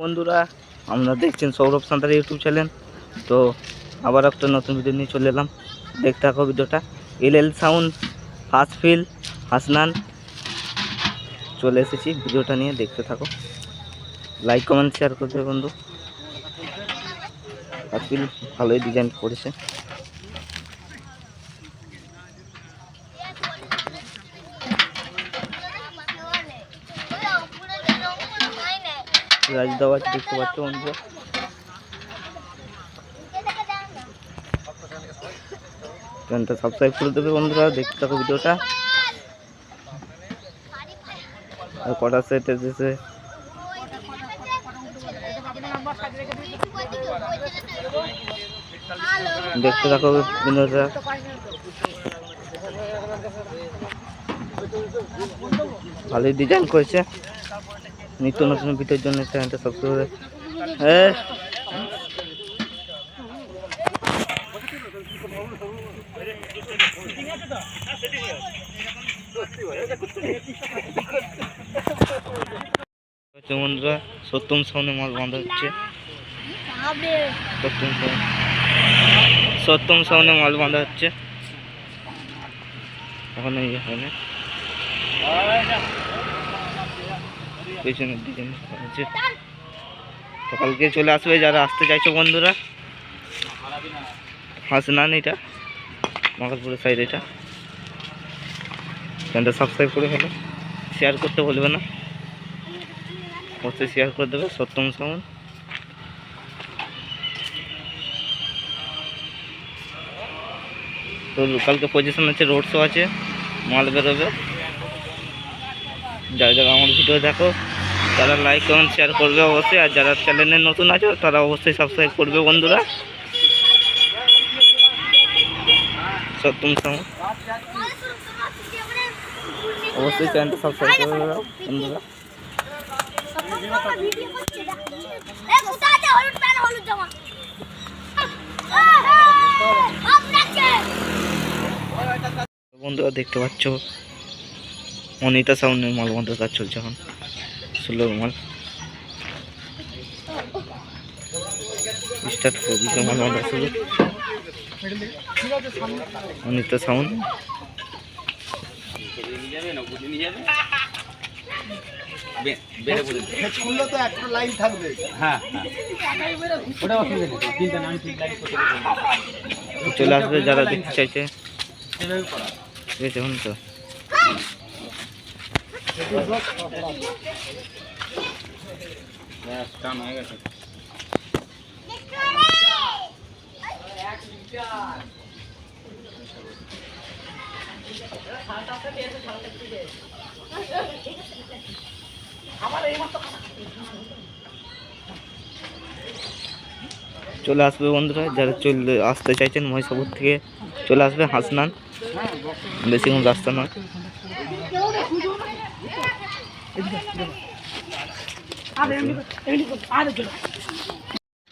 বন্ধুরা, আপনারা দেখছেন সৌরভ সান্তার ইউটিউব চ্যানেল। তো আবার একটা নতুন ভিডিও নিয়ে চলে এলাম। দেখতে থাকো ভিডিওটা। এল এল সাউন্ড হাসফিল হাসনান। চলে এসেছি ভিডিওটা নিয়ে, দেখতে থাকো। লাইক কমেন্ট শেয়ার করতে বন্ধু। হাসফিল ভালোই ডিজাইন করেছে। রাজদাবাজ দেখতে পাচ্ছ বন্ধু চ্যানেলটা সাবস্ক্রাইব করে দেবে বন্ধুরা, দেখতে থাকো ভিডিওটা। আর কটা সেট এসেছে? দেখতে থাকো ভিডিওটা ভালোই ডিজাইন করেছে। নিত্য নতুন ভিডিওর জন্য চ্যানেলটা সাবস্ক্রাইব হ্যাঁ হচ্ছে বন্ধুরা, সত্যম সামনে মাল বাঁধা হচ্ছে। সত্যম সামনে মাল বাঁধা হচ্ছে। এখন ইয়ে হয় না পেছনের দিকে। আছে কালকে চলে আসবে যারা আসতে চাইছো বন্ধুরা। হাসনান এটা মহাকালপুরের সাইড এটা। চ্যানেলটা সাবস্ক্রাইব করে ফেলো। শেয়ার করতে বলবে না। অবশ্যই শেয়ার করে দেবে, সত্যম সামন। তো কালকে পজিশন আছে রোড শো আছে, মাল বেরোবে। যারা যারা আমার ভিডিও দেখো। তারা লাইক কমেন্ট শেয়ার করবে অবশ্যই, আর যারা চ্যানেলে নতুন আছে, তারা অবশ্যই সাবস্ক্রাইব করবে বন্ধুরা। সত্যম অবশ্যই চ্যানেলটা সাবস্ক্রাইব করবে বন্ধুরা। বন্ধুরা, দেখতে পাচ্ছ? অনিতা সাউন্ডের মাল বন্ধের কাজ চলছে এখন। ষোলো মাল স্টার্ট করে দিচ্ছে মাল বন্ধ শুরু অনিতা সাউন্ড। তো চলে আসবে যারা দেখতে চাইছে। চলে আসবে বন্ধুরা, যারা চলে আসতে চাইছেন মহিষাপুর থেকে, চলে আসবে হাসনান। বেশিক্ষণ রাস্তা নয়।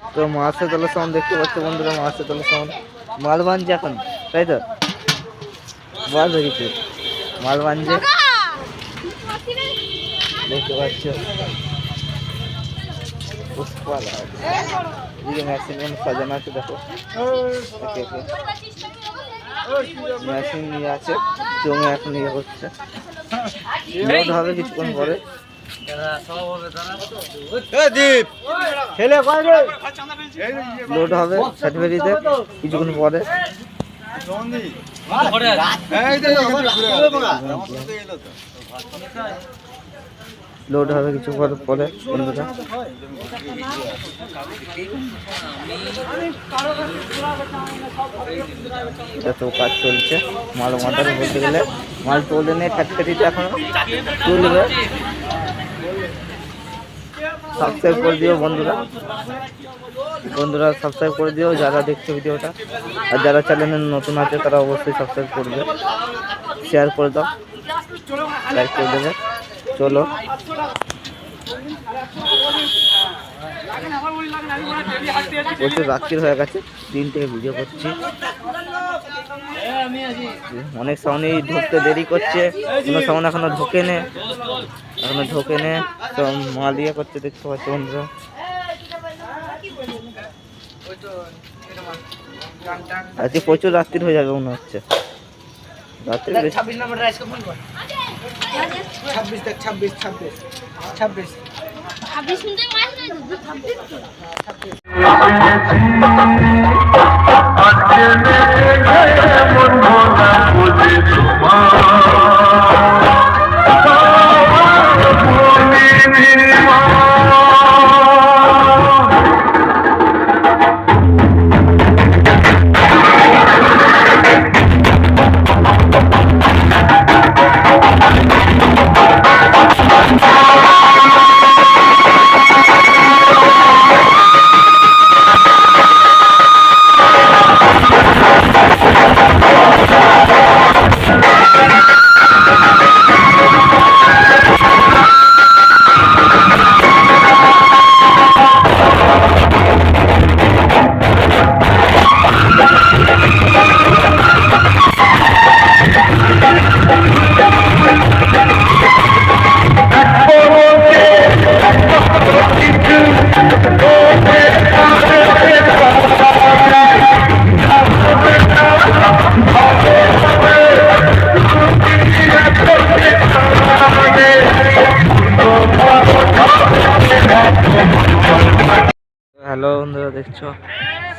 তো মাছের তলা সাউন্ড দেখতে পাচ্ছ বন্ধুরা মাছের তলা সাউন্ড মাল বানছে এখন তাই তো? মাল ধরেছে মাল বানছে দেখতে পাচ্ছ? এদিকে সাজানো আছে দেখো। মেশিন নিয়ে আছে জমে এখন ইয়ে করছে লোড হবে কিছুক্ষণ পরে। লোড হবে সার্টিফিকেটে কিছুক্ষণ পরে। লোড হবে কিছু পরে পরে বন্ধুরা এটা তো কাজ চলছে মাল মাথার বলতে গেলে। মাল তোলে নেই ফ্যাক্টরিতে এখন তুলবে। সাবস্ক্রাইব করে দিও বন্ধুরা। বন্ধুরা সাবস্ক্রাইব করে দিও, যারা দেখছে ভিডিওটা। আর যারা চ্যানেলে নতুন আছে, তারা অবশ্যই সাবস্ক্রাইব করবে। শেয়ার করে দাও। লাইক করে দেবে। চলো। প্রচুর রাত্রির হয়ে গেছে দিন থেকে ভিডিও করছি। অনেক সাউন্ডই ঢুকতে দেরি করছে, কোনো সাউন্ড এখনও ঢোকে নে এখনও ঢোকে নে তো মাল ইয়ে করতে দেখতে পাচ্ছি বন্ধুরা। আজকে প্রচুর রাত্রির হয়ে যাবে মনে হচ্ছে। রাত্রি ছাব্বিশ নম্বর রাইসকে ফোন কর ছাব্বিশ দেখ ছাব্বিশ ছাব্বিশ ছাব্বিশ।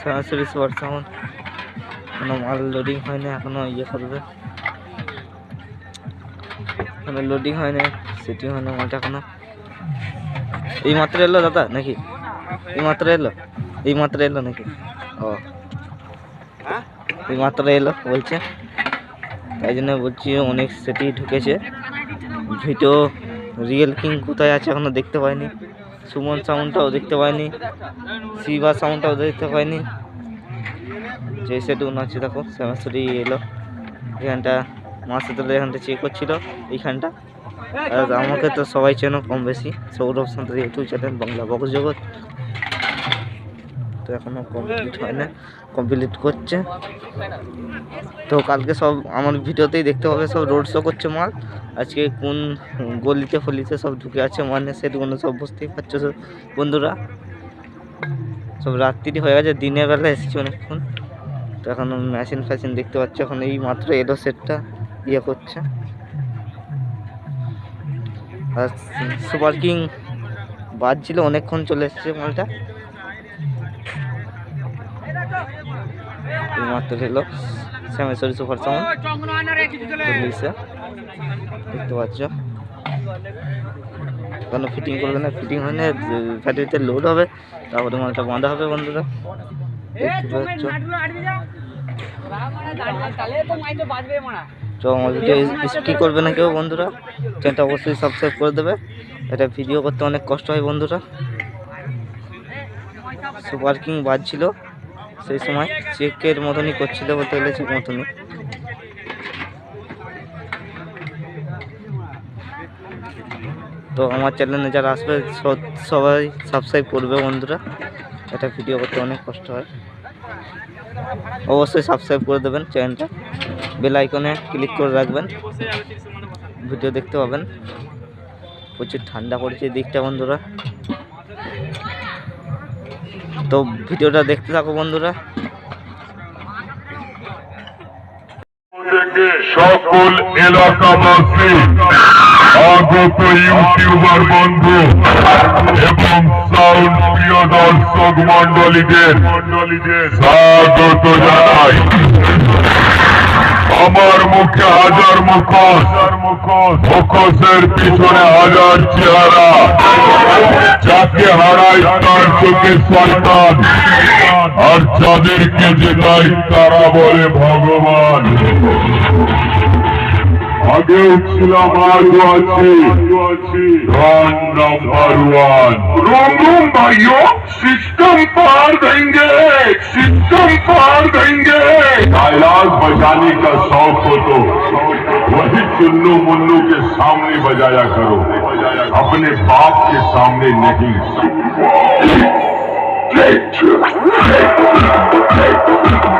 সরাসরি স্পট সাউন্ড কোনো মাল লোডিং হয়নি, এখনও ইয়ে করবে এখনও লোডিং হয়নি সেটিং হয়নি, মালটা এখনও। এই মাত্র এলো দাদা নাকি? এই মাত্র এলো? এই মাত্র এলো নাকি? ও। এই মাত্র এলো, বলছে। তাই জন্য বলছি অনেক সেটি ঢুকেছে। ভিডিও রিয়েল কিং কোথায় আছে এখনও দেখতে পাইনি। সুমন সাউন্ডটাও দেখতে পাইনি। শিবা সাউন্ডটাও দেখতে পাইনি যে সেটুকুন আছে দেখো সেমাসরি এলো। এখানটা মাসে তোলে এখানটা চেক করছিল, এইখানটা। আর আমাকে তো সবাই চেনো কম বেশি। সৌরভ সান্তার ইউটিউব চ্যানেল বাংলা বক্স জগৎ। তো এখনও কমপ্লিট হয় না কমপ্লিট করছে। তো কালকে সব আমার ভিডিওতেই দেখতে পাবে, সব রোড শো করছে মাল। আজকে কোন গলিতে ফলিতে সব ঢুকে আছে মানে সেটুকুনো সব বুঝতেই পারছ বন্ধুরা। সব রাত্রি হয়ে গেছে, দিনের বেলা এসেছি অনেকক্ষণ। তো এখন মেশিন ফ্যাশিন দেখতে পাচ্ছ, এখন এই মাত্র এলো সেটটা ইয়ে করছে। আর সুপার কিং বাজছিল, অনেকক্ষণ চলে এসছে মালটা। মাত্র এলো শ্যামেশ্বরী সুপার সাউন্ড দেখতে পাচ্ছ। কোনো ফিটিং করবে না। ফিটিং হয় না ফ্যাক্টরিতে লোড হবে তারপরে মালটা বাঁধা হবে বন্ধুরা। তো আমার ভিডিও করবে না কেউ বন্ধুরা? চ্যানেলটা অবশ্যই সাবস্ক্রাইব করে দেবে। এটা ভিডিও করতে অনেক কষ্ট হয় বন্ধুরা। সুপার কিং বাজছিল সেই সময় চেকের মতনই করছিল বলতে গেলে চেক মতনই। তো আমার চ্যানেলে যারা আসবে সবাই সাবস্ক্রাইব করবে বন্ধুরা। এটা ভিডিও করতে অনেক কষ্ট হয়। অবশ্যই সাবস্ক্রাইব করে দেবেন চ্যানেলটা বেল আইকনে ক্লিক করে রাখবেন। ভিডিও দেখতে পাবেন। প্রচুর ঠান্ডা পড়েছে দিকটা বন্ধুরা। তো ভিডিওটা দেখতে থাকো বন্ধুরা। সকল এলাকাবাসী আগত ইউটিউবার বন্ধু এবং সাউন্ড প্রিয় দর্শক মন্ডলীদের স্বাগত জানাই। আমার মুখে হাজার মুখোশ, মুখোশের পিছনে হাজার চেহারা। যাকে হারাই তার চোখে সন্তান আর যাদেরকে জেতাই তারা বলে ভগবান। আগেও ছিলাম আজও আছি রান নাম্বার ওয়ান रोम रोम भाइयों सिस्टम पार देंगे सिस्टम पार देंगे कैलाश बजाने का शौक हो तो वही चुन्नू मुन्नू के सामने बजाया करो अपने बाप के सामने नहीं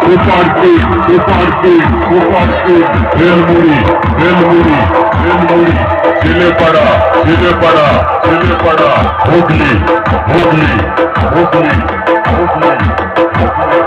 উপরটি উপরটি উপরটি রেলমুড়ি রেলমুড়ি রেলমুড়ি ছেলেপাড়া ছেলেপাড়া ছেলেপাড়া হুগলি হুগলি হুগলি হুগলি হুগলি